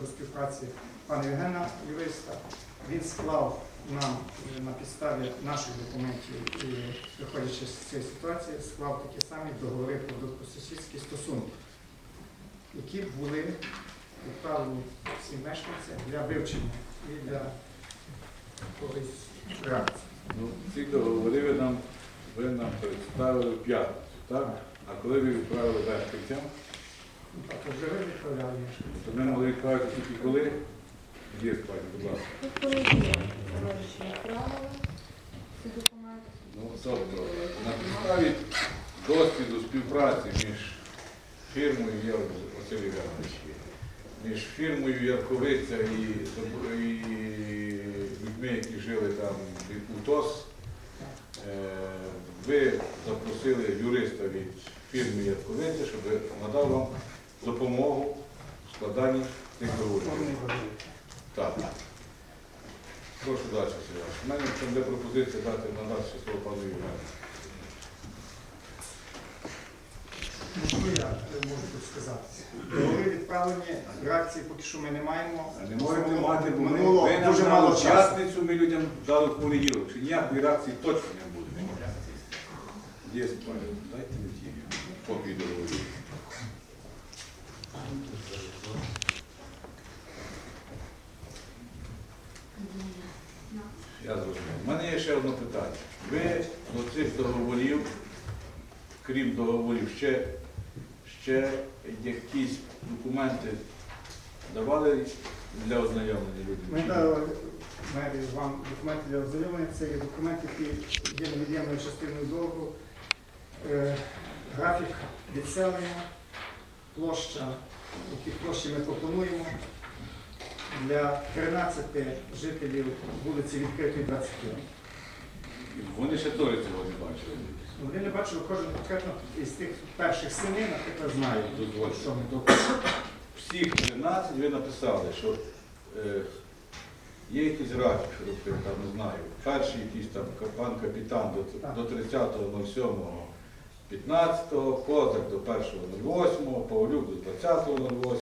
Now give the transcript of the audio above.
до співпраці пана Євгена юриста. Він склав нам е, на підставі наших документів і виходячи з цієї ситуації, склав такі самі договори про добросусідські стосунки, які були відправлені всім мешканцям для вивчення і для реакції. Ну, ці договори нам, ви нам представили в п'ятницю, так? А коли ви відправили мешканцям, Так, вже ви відправляли могли відправити тільки коли? Є, пані, будь ласка. Тут понеділок товариші відправили ці документи. Ну, тобто, на підставі досвіду співпраці між фірмою Яр- Василь Іванович, між фірмою Ярковиця і, і людьми, які жили там від УТОС, е, ви запросили юриста від фірми Ярковиця, щоб надав вам допомогу в складанні цих договорів. Так. Прошу далі, Сергій. У мене там де пропозиція дати надати ще слово пану Євгену. Ну, я можу тут сказати. Договори відправлені, реакції поки що ми не маємо. А не можете мати, бо ми, Минуло ви дуже мало часу. п'ятницю, ми людям дали в понеділок. Чи ніякої реакції точно не буде. Є пані, дайте мені ті копії договорів. Я зрозумів. У мене є ще одне питання. Ви до цих договорів, крім договорів, ще, ще якісь документи давали для ознайомлення людям? Ми дали мерію вам документи для ознайомлення. Це є документи, які є невід'ємною частиною договору. Е, Графік відселення, площа, які площі ми пропонуємо для 13 жителів вулиці Відкритої 23. Вони ще теж цього не бачили. Вони не бачили, кожен конкретно із тих перших семи, наприклад, знає, Дозвольте. що ми тут. Всіх 13 ви написали, що е, є якийсь графік, що робити, там не знаю. Перший якийсь там пан капітан до, до 30.07.15, Козак до 1.08, Павлюк до 20.08.